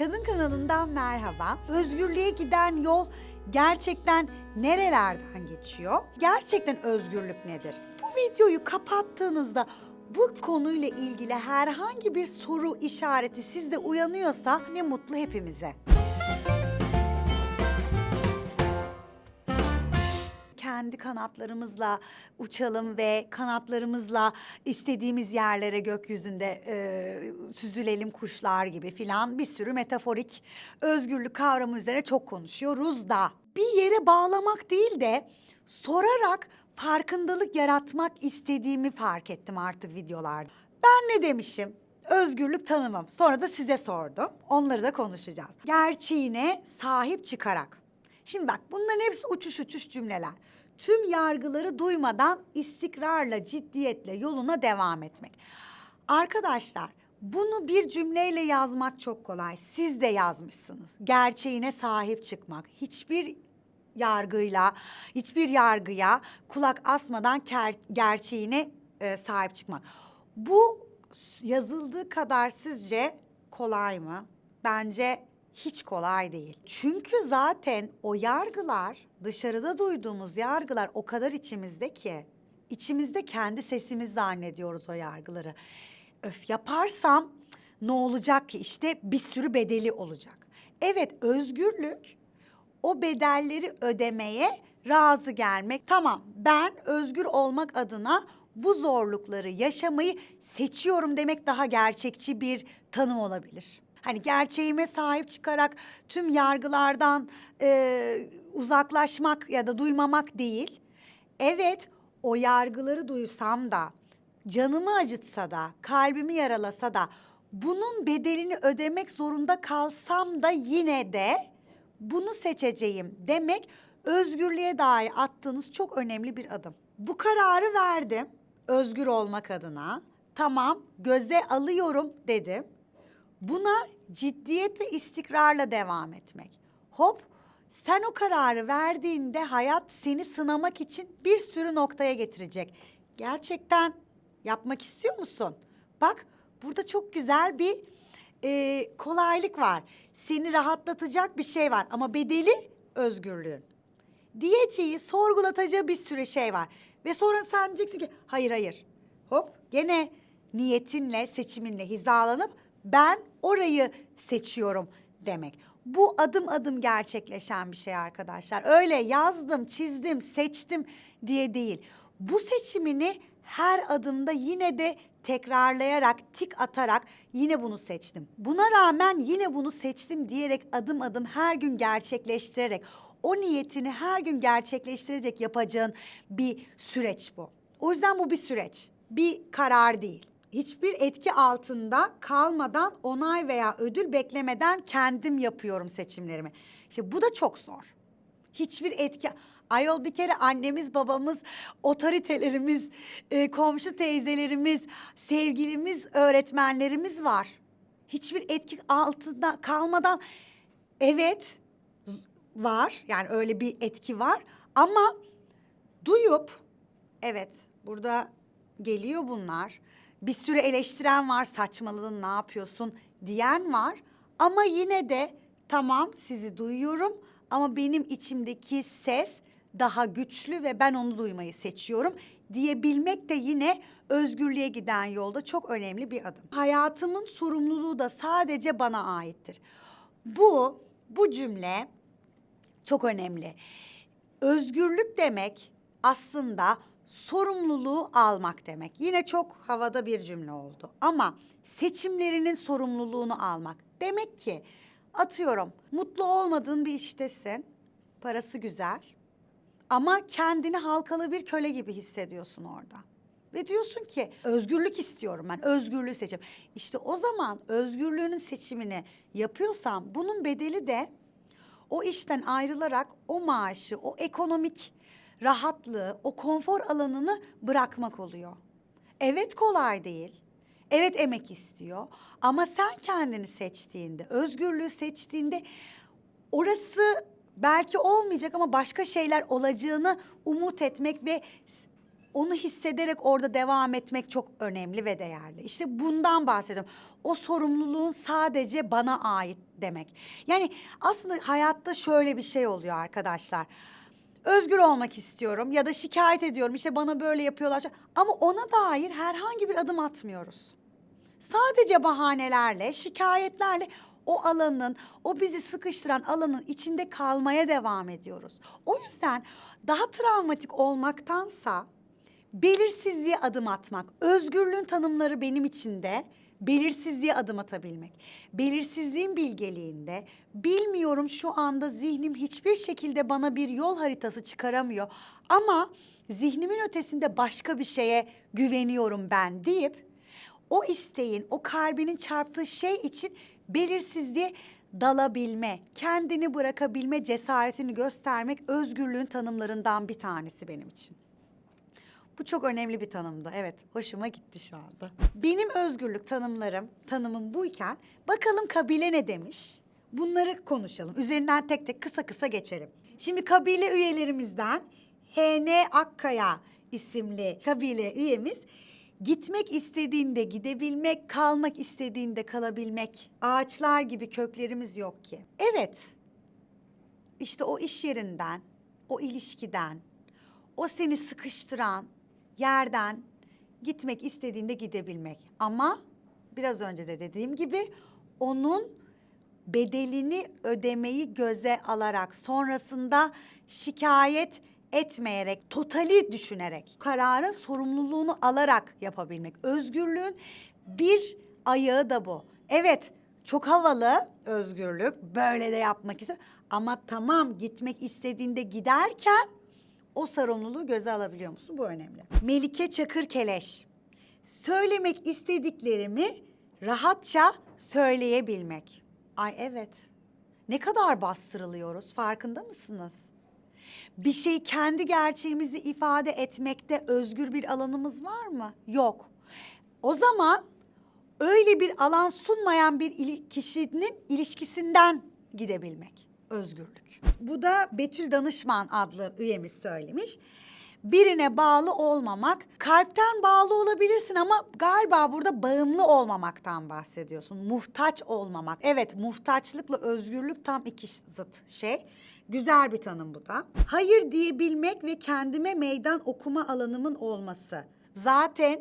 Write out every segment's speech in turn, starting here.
Kadın kanalından merhaba. Özgürlüğe giden yol gerçekten nerelerden geçiyor? Gerçekten özgürlük nedir? Bu videoyu kapattığınızda bu konuyla ilgili herhangi bir soru işareti sizde uyanıyorsa ne mutlu hepimize. Kendi kanatlarımızla uçalım ve kanatlarımızla istediğimiz yerlere gökyüzünde e, süzülelim kuşlar gibi filan bir sürü metaforik özgürlük kavramı üzerine çok konuşuyoruz da bir yere bağlamak değil de sorarak farkındalık yaratmak istediğimi fark ettim artık videolarda. Ben ne demişim? Özgürlük tanımım. Sonra da size sordum. Onları da konuşacağız. Gerçeğine sahip çıkarak. Şimdi bak bunların hepsi uçuş uçuş cümleler. Tüm yargıları duymadan istikrarla, ciddiyetle yoluna devam etmek. Arkadaşlar bunu bir cümleyle yazmak çok kolay. Siz de yazmışsınız. Gerçeğine sahip çıkmak. Hiçbir yargıyla, hiçbir yargıya kulak asmadan gerçeğine e, sahip çıkmak. Bu yazıldığı kadar sizce kolay mı? Bence hiç kolay değil. Çünkü zaten o yargılar, dışarıda duyduğumuz yargılar o kadar içimizde ki, içimizde kendi sesimiz zannediyoruz o yargıları. Öf yaparsam ne olacak ki? İşte bir sürü bedeli olacak. Evet özgürlük o bedelleri ödemeye razı gelmek. Tamam ben özgür olmak adına bu zorlukları yaşamayı seçiyorum demek daha gerçekçi bir tanım olabilir. Hani gerçeğime sahip çıkarak tüm yargılardan e, uzaklaşmak ya da duymamak değil. Evet o yargıları duysam da canımı acıtsa da kalbimi yaralasa da bunun bedelini ödemek zorunda kalsam da yine de bunu seçeceğim demek özgürlüğe dair attığınız çok önemli bir adım. Bu kararı verdim özgür olmak adına. Tamam göze alıyorum dedim. Buna ciddiyet ve istikrarla devam etmek. Hop sen o kararı verdiğinde hayat seni sınamak için bir sürü noktaya getirecek. Gerçekten yapmak istiyor musun? Bak burada çok güzel bir e, kolaylık var. Seni rahatlatacak bir şey var ama bedeli özgürlüğün. Diyeceği, sorgulatacağı bir sürü şey var. Ve sonra sen diyeceksin ki hayır hayır. Hop gene niyetinle, seçiminle hizalanıp ben orayı seçiyorum demek. Bu adım adım gerçekleşen bir şey arkadaşlar. Öyle yazdım, çizdim, seçtim diye değil. Bu seçimini her adımda yine de tekrarlayarak, tik atarak yine bunu seçtim. Buna rağmen yine bunu seçtim diyerek adım adım her gün gerçekleştirerek o niyetini her gün gerçekleştirecek yapacağın bir süreç bu. O yüzden bu bir süreç, bir karar değil. Hiçbir etki altında kalmadan onay veya ödül beklemeden kendim yapıyorum seçimlerimi. İşte bu da çok zor. Hiçbir etki... Ayol bir kere annemiz, babamız, otoritelerimiz, e, komşu teyzelerimiz, sevgilimiz, öğretmenlerimiz var. Hiçbir etki altında kalmadan evet var yani öyle bir etki var ama duyup evet burada geliyor bunlar. Bir sürü eleştiren var saçmaladın ne yapıyorsun diyen var ama yine de tamam sizi duyuyorum ama benim içimdeki ses daha güçlü ve ben onu duymayı seçiyorum diyebilmek de yine özgürlüğe giden yolda çok önemli bir adım. Hayatımın sorumluluğu da sadece bana aittir. Bu bu cümle çok önemli. Özgürlük demek aslında sorumluluğu almak demek. Yine çok havada bir cümle oldu. Ama seçimlerinin sorumluluğunu almak. Demek ki atıyorum mutlu olmadığın bir iştesin. Parası güzel. Ama kendini halkalı bir köle gibi hissediyorsun orada. Ve diyorsun ki özgürlük istiyorum ben, özgürlüğü seçeceğim. İşte o zaman özgürlüğünün seçimini yapıyorsan bunun bedeli de o işten ayrılarak o maaşı, o ekonomik rahatlığı, o konfor alanını bırakmak oluyor. Evet kolay değil. Evet emek istiyor. Ama sen kendini seçtiğinde, özgürlüğü seçtiğinde orası belki olmayacak ama başka şeyler olacağını umut etmek ve onu hissederek orada devam etmek çok önemli ve değerli. İşte bundan bahsediyorum. O sorumluluğun sadece bana ait demek. Yani aslında hayatta şöyle bir şey oluyor arkadaşlar. Özgür olmak istiyorum ya da şikayet ediyorum işte bana böyle yapıyorlar ama ona dair herhangi bir adım atmıyoruz. Sadece bahanelerle, şikayetlerle o alanın, o bizi sıkıştıran alanın içinde kalmaya devam ediyoruz. O yüzden daha travmatik olmaktansa belirsizliğe adım atmak. Özgürlüğün tanımları benim için de belirsizliğe adım atabilmek. Belirsizliğin bilgeliğinde bilmiyorum şu anda zihnim hiçbir şekilde bana bir yol haritası çıkaramıyor ama zihnimin ötesinde başka bir şeye güveniyorum ben deyip o isteğin, o kalbinin çarptığı şey için belirsizliğe dalabilme, kendini bırakabilme cesaretini göstermek özgürlüğün tanımlarından bir tanesi benim için. Bu çok önemli bir tanımdı. Evet, hoşuma gitti şu anda. Benim özgürlük tanımlarım, tanımım buyken bakalım kabile ne demiş? Bunları konuşalım. Üzerinden tek tek kısa kısa geçelim. Şimdi kabile üyelerimizden H.N. Akkaya isimli kabile üyemiz Gitmek istediğinde gidebilmek, kalmak istediğinde kalabilmek. Ağaçlar gibi köklerimiz yok ki. Evet. İşte o iş yerinden, o ilişkiden, o seni sıkıştıran yerden gitmek istediğinde gidebilmek. Ama biraz önce de dediğim gibi onun bedelini ödemeyi göze alarak sonrasında şikayet etmeyerek, totali düşünerek, kararın sorumluluğunu alarak yapabilmek. Özgürlüğün bir ayağı da bu. Evet, çok havalı özgürlük, böyle de yapmak istiyor. Ama tamam gitmek istediğinde giderken o sorumluluğu göze alabiliyor musun? Bu önemli. Melike Çakır Keleş. Söylemek istediklerimi rahatça söyleyebilmek. Ay evet. Ne kadar bastırılıyoruz farkında mısınız? bir şey kendi gerçeğimizi ifade etmekte özgür bir alanımız var mı? Yok. O zaman öyle bir alan sunmayan bir kişinin ilişkisinden gidebilmek özgürlük. Bu da Betül Danışman adlı üyemiz söylemiş. Birine bağlı olmamak, kalpten bağlı olabilirsin ama galiba burada bağımlı olmamaktan bahsediyorsun. Muhtaç olmamak. Evet, muhtaçlıkla özgürlük tam iki zıt şey. Güzel bir tanım bu da. Hayır diyebilmek ve kendime meydan okuma alanımın olması. Zaten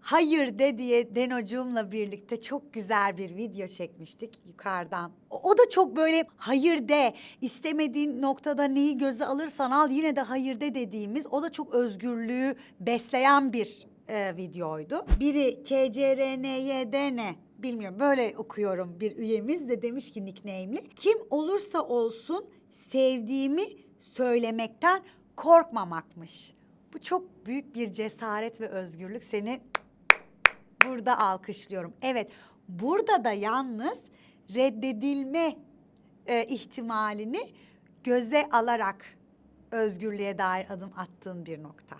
hayır de diye Denocuğumla birlikte çok güzel bir video çekmiştik yukarıdan. O, o da çok böyle hayır de istemediğin noktada neyi göze alırsan al yine de hayır de dediğimiz o da çok özgürlüğü besleyen bir e, videoydu. Biri KCRNYDN bilmiyorum böyle okuyorum bir üyemiz de demiş ki nickname'li. Kim olursa olsun sevdiğimi söylemekten korkmamakmış. Bu çok büyük bir cesaret ve özgürlük. Seni burada alkışlıyorum. Evet, burada da yalnız reddedilme e, ihtimalini göze alarak özgürlüğe dair adım attığın bir nokta.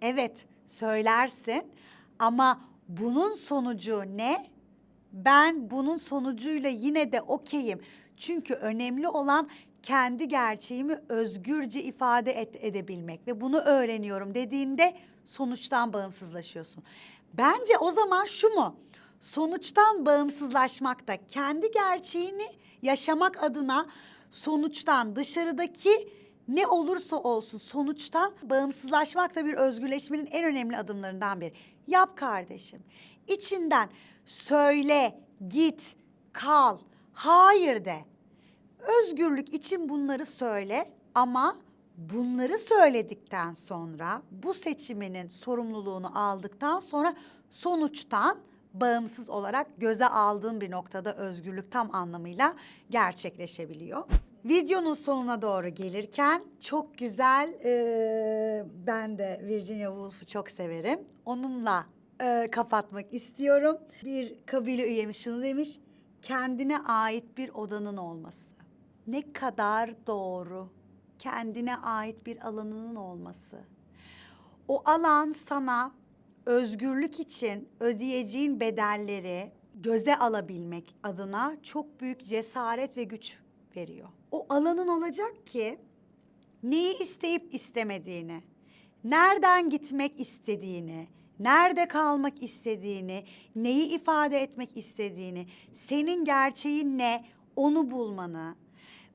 Evet, söylersin ama bunun sonucu ne? Ben bunun sonucuyla yine de okeyim. Çünkü önemli olan kendi gerçeğimi özgürce ifade et, edebilmek ve bunu öğreniyorum dediğinde sonuçtan bağımsızlaşıyorsun. Bence o zaman şu mu? Sonuçtan bağımsızlaşmakta kendi gerçeğini yaşamak adına sonuçtan dışarıdaki ne olursa olsun sonuçtan bağımsızlaşmak da bir özgürleşmenin en önemli adımlarından biri. Yap kardeşim. İçinden söyle, git, kal, hayır de. Özgürlük için bunları söyle ama bunları söyledikten sonra bu seçiminin sorumluluğunu aldıktan sonra sonuçtan bağımsız olarak göze aldığın bir noktada özgürlük tam anlamıyla gerçekleşebiliyor. Videonun sonuna doğru gelirken çok güzel, eee, ben de Virginia Woolf'u çok severim. Onunla eee, kapatmak istiyorum. Bir kabile üyemiz şunu demiş, kendine ait bir odanın olması. Ne kadar doğru. Kendine ait bir alanının olması. O alan sana özgürlük için ödeyeceğin bedelleri göze alabilmek adına çok büyük cesaret ve güç veriyor. O alanın olacak ki neyi isteyip istemediğini, nereden gitmek istediğini, nerede kalmak istediğini, neyi ifade etmek istediğini, senin gerçeğin ne onu bulmanı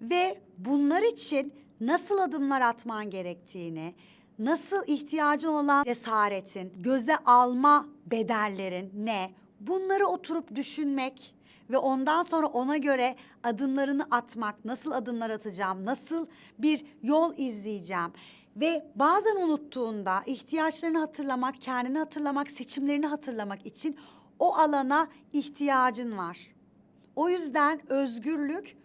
ve bunlar için nasıl adımlar atman gerektiğini, nasıl ihtiyacın olan cesaretin, göze alma bedellerin ne? Bunları oturup düşünmek ve ondan sonra ona göre adımlarını atmak, nasıl adımlar atacağım, nasıl bir yol izleyeceğim ve bazen unuttuğunda ihtiyaçlarını hatırlamak, kendini hatırlamak, seçimlerini hatırlamak için o alana ihtiyacın var. O yüzden özgürlük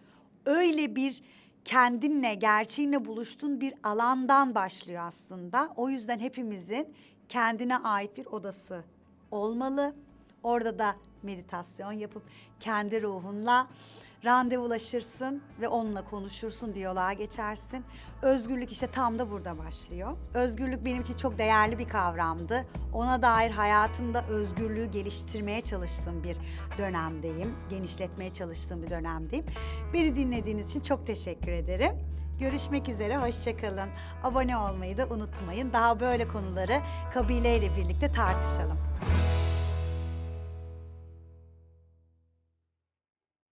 öyle bir kendinle, gerçeğinle buluştuğun bir alandan başlıyor aslında. O yüzden hepimizin kendine ait bir odası olmalı. Orada da meditasyon yapıp kendi ruhunla randevulaşırsın ve onunla konuşursun, diyaloğa geçersin. Özgürlük işte tam da burada başlıyor. Özgürlük benim için çok değerli bir kavramdı. Ona dair hayatımda özgürlüğü geliştirmeye çalıştığım bir dönemdeyim. Genişletmeye çalıştığım bir dönemdeyim. Beni dinlediğiniz için çok teşekkür ederim. Görüşmek üzere, hoşçakalın. Abone olmayı da unutmayın. Daha böyle konuları kabileyle birlikte tartışalım.